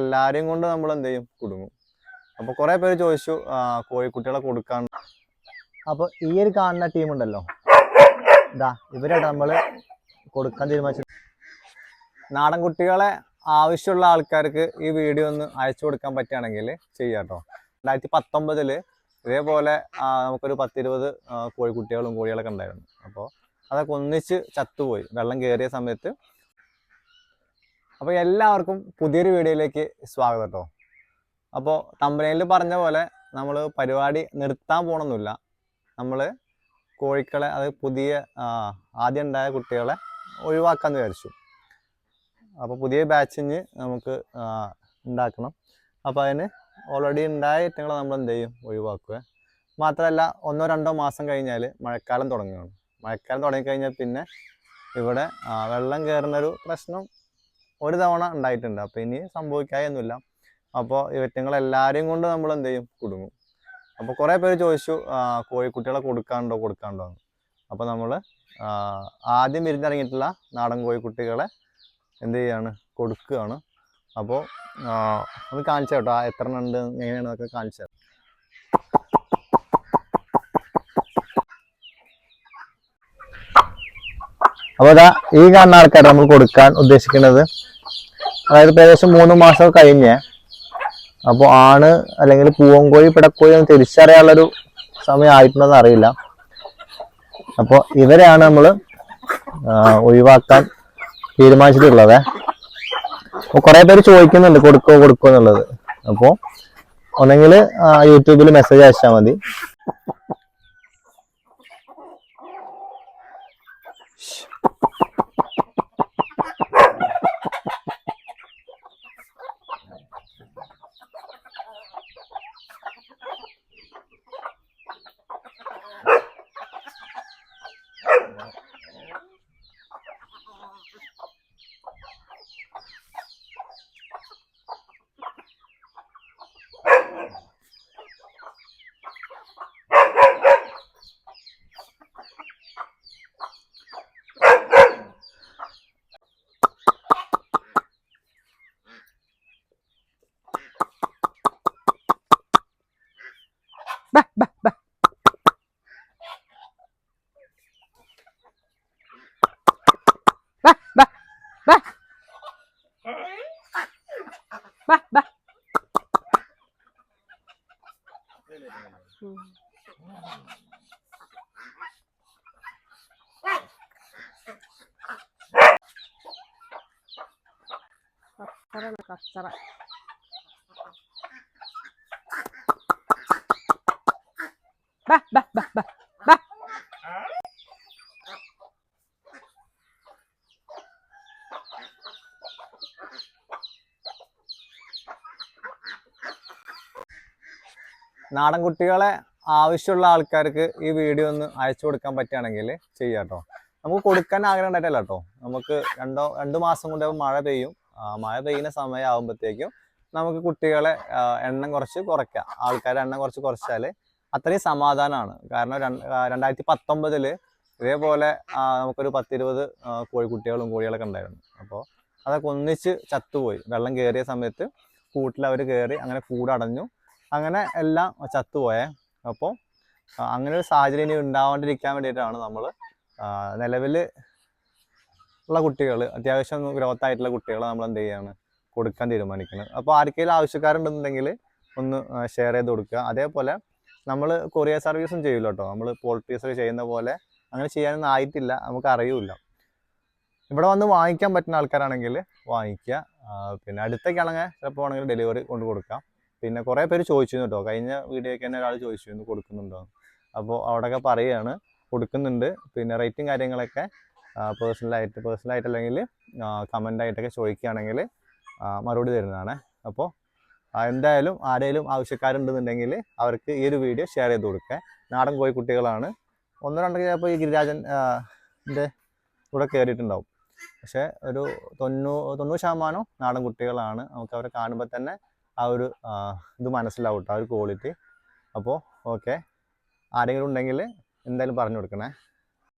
എല്ലാരെയും കൊണ്ട് നമ്മൾ എന്ത് ചെയ്യും കുടുങ്ങും. അപ്പോൾ കുറേ പേര് ചോദിച്ചു കോഴിക്കുട്ടികളെ കൊടുക്കാൻ. അപ്പോൾ ഈ ഒരു കാണുന്ന ടീം ഉണ്ടല്ലോ. ഇതാ ഇവരായിട്ട് നമ്മൾ കൊടുക്കാൻ തീരുമാനിച്ചു നാടൻ കുട്ടികളെ ആവശ്യമുള്ള ആൾക്കാർക്ക് ഈ വീഡിയോ ഒന്ന് അയച്ചു കൊടുക്കാൻ പറ്റുകയാണെങ്കിൽ ചെയ്യാട്ടോ. രണ്ടായിരത്തി പത്തൊമ്പതിൽ ഇതേപോലെ നമുക്കൊരു പത്തിരുപത് കോഴിക്കുട്ടികളും കോഴികളൊക്കെ ഉണ്ടായിരുന്നു. അപ്പോൾ അതൊക്കെ ഒന്നിച്ച് ചത്തുപോയി. വെള്ളം കയറിയ സമയത്ത് അപ്പോൾ എല്ലാവർക്കും പുതിയൊരു വീഡിയോയിലേക്ക് സ്വാഗതം കേട്ടോ അപ്പോൾ തമ്പനയിൽ പറഞ്ഞ പോലെ നമ്മൾ പരിപാടി നിർത്താൻ പോകണമെന്നില്ല നമ്മൾ കോഴിക്കളെ അത് പുതിയ ആദ്യം ഉണ്ടായ കുട്ടികളെ ഒഴിവാക്കാമെന്ന് വിചാരിച്ചു. അപ്പോൾ പുതിയ ബാച്ചിന് നമുക്ക് ഉണ്ടാക്കണം. അപ്പോൾ അതിന് ഓൾറെഡി ഉണ്ടായ ഇറ്റങ്ങളെ നമ്മൾ എന്ത് ചെയ്യും? ഒഴിവാക്കുക. മാത്രമല്ല ഒന്നോ രണ്ടോ മാസം കഴിഞ്ഞാൽ മഴക്കാലം തുടങ്ങുകയാണ്. മഴക്കാലം തുടങ്ങിക്കഴിഞ്ഞാൽ പിന്നെ ഇവിടെ വെള്ളം കയറുന്നൊരു പ്രശ്നം ഒരു തവണ ഉണ്ടായിട്ടുണ്ട്. അപ്പോൾ ഇനി സംഭവിക്കായൊന്നുമില്ല. അപ്പോൾ ഇവറ്റങ്ങൾ എല്ലാവരെയും കൊണ്ട് നമ്മൾ എന്ത് ചെയ്യും? കുടുങ്ങും. അപ്പോൾ കുറേ പേര് ചോദിച്ചു കോഴി കോഴിക്കുട്ടികളെ കൊടുക്കാണ്ടോ കൊടുക്കാണ്ടോ എന്ന്. അപ്പോൾ നമ്മൾ ആദ്യം വിരുന്നിറങ്ങിയിട്ടുള്ള നാടൻ കോഴിക്കുട്ടികളെ എന്ത് ചെയ്യാണ്? കൊടുക്കുകയാണ്. അപ്പോൾ ഒന്ന് കാണിച്ചു കേട്ടോ എത്ര ഉണ്ട് എങ്ങനെയാണെന്നൊക്കെ കാണിച്ചു തരാം. അപ്പോൾ ഈ കാണുന്ന ആൾക്കാർ നമ്മൾ കൊടുക്കാൻ ഉദ്ദേശിക്കുന്നത്. അതായത് ഏകദേശം മൂന്ന് മാസം കഴിഞ്ഞേ അപ്പോൾ ആണ് അല്ലെങ്കിൽ പൂവൻകോഴി പിടക്കോഴി എന്ന് തിരിച്ചറിയാനുള്ളൊരു സമയം ആയിട്ടുണ്ടെന്ന് അറിയില്ല. അപ്പോൾ ഇവരെയാണ് നമ്മൾ ഒഴിവാക്കാൻ തീരുമാനിച്ചിട്ടുള്ളത്. അപ്പോൾ കുറേ പേര് ചോദിക്കുന്നുണ്ട് കൊടുക്കോ കൊടുക്കോ എന്നുള്ളത്. അപ്പോൾ ഒന്നെങ്കിൽ യൂട്യൂബിൽ മെസ്സേജ് അയച്ചാൽ മതി. Hmm. Kapcara na kapcara. Bah, bah, bah, bah. നാടൻ കുട്ടികളെ ആവശ്യമുള്ള ആൾക്കാർക്ക് ഈ വീഡിയോ ഒന്ന് അയച്ചു കൊടുക്കാൻ പറ്റുകയാണെങ്കിൽ ചെയ്യാം കേട്ടോ നമുക്ക് കൊടുക്കാൻ ആഗ്രഹം ഉണ്ടായിട്ടല്ല കേട്ടോ നമുക്ക് രണ്ടോ രണ്ട് മാസം കൊണ്ട് മഴ പെയ്യും. മഴ പെയ്യുന്ന സമയമാകുമ്പോഴത്തേക്കും നമുക്ക് കുട്ടികളെ എണ്ണം കുറച്ച് കുറയ്ക്കാം. ആൾക്കാരെ എണ്ണം കുറച്ച് കുറച്ചാൽ അത്രയും സമാധാനമാണ് കാരണം രണ്ടായിരത്തി പത്തൊമ്പതിൽ ഇതേപോലെ നമുക്കൊരു പത്തിരുപത് കോഴിക്കുട്ടികളും കോഴികളൊക്കെ ഉണ്ടായിരുന്നു. അപ്പോൾ അതൊക്കെ ഒന്നിച്ച് ചത്തുപോയി. വെള്ളം കയറിയ സമയത്ത് കൂട്ടിൽ അവർ കയറി അങ്ങനെ കൂടടഞ്ഞു. അങ്ങനെ എല്ലാം ചത്തുപോയേ. അപ്പോൾ അങ്ങനെ ഒരു സാഹചര്യം ഇനി ഉണ്ടാവാണ്ടിരിക്കാൻ വേണ്ടിയിട്ടാണ് നമ്മൾ നിലവിൽ ഉള്ള കുട്ടികൾ അത്യാവശ്യം ഗ്രോത്ത് ആയിട്ടുള്ള കുട്ടികളെ നമ്മൾ എന്ത് ചെയ്യാണ് കൊടുക്കാൻ തീരുമാനിക്കുന്നത്. അപ്പോൾ ആർക്കെങ്കിലും ആവശ്യക്കാരുണ്ടെന്നുണ്ടെങ്കിൽ ഒന്ന് ഷെയർ ചെയ്ത് കൊടുക്കുക. അതേപോലെ നമ്മൾ കൊറിയർ സർവീസും ചെയ്യില്ല കേട്ടോ നമ്മൾ പോൾട്രീസ് ഒക്കെ ചെയ്യുന്ന പോലെ അങ്ങനെ ചെയ്യാനൊന്നും ആയിട്ടില്ല. നമുക്ക് അറിയില്ല. ഇവിടെ വന്ന് വാങ്ങിക്കാൻ പറ്റുന്ന ആൾക്കാരാണെങ്കിൽ വാങ്ങിക്കുക. പിന്നെ അടുത്തേക്കാണെങ്കിൽ ചിലപ്പോൾ ആണെങ്കിൽ ഡെലിവറി കൊണ്ട് കൊടുക്കാം. പിന്നെ കുറേ പേര് ചോദിച്ചിരുന്നു കേട്ടോ കഴിഞ്ഞ വീഡിയോയ്ക്ക് തന്നെ ഒരാൾ ചോദിച്ചിരുന്നു കൊടുക്കുന്നുണ്ടോ അപ്പോൾ അവിടെയൊക്കെ പറയുകയാണ് കൊടുക്കുന്നുണ്ട്. പിന്നെ റേറ്റും കാര്യങ്ങളൊക്കെ പേഴ്സണലായിട്ട് പേഴ്സണലായിട്ട് അല്ലെങ്കിൽ കമന്റ് ആയിട്ടൊക്കെ ചോദിക്കുകയാണെങ്കിൽ മറുപടി തരുന്നതാണ്. അപ്പോൾ എന്തായാലും ആരെങ്കിലും ആവശ്യക്കാരുണ്ടെന്നുണ്ടെങ്കിൽ അവർക്ക് ഈ ഒരു വീഡിയോ ഷെയർ ചെയ്ത് കൊടുക്കുക. നാടൻ കോഴി കുട്ടികളാണ്. ഒന്നോ രണ്ടോ ചിലപ്പോൾ ഈ ഗിരിരാജൻ ന്റെ കൂടെ കയറിയിട്ടുണ്ടാവും പക്ഷേ ഒരു തൊണ്ണൂ തൊണ്ണൂറ് ശതമാനം നാടൻ കുട്ടികളാണ് നമുക്ക് അവരെ കാണുമ്പോൾ തന്നെ ആ ഒരു ഇത് മനസ്സിലാവും കേട്ടോ ആ ഒരു ക്വാളിറ്റി അപ്പോൾ ഓക്കെ ആരെങ്കിലും ഉണ്ടെങ്കിൽ എന്തായാലും പറഞ്ഞു കൊടുക്കണേ.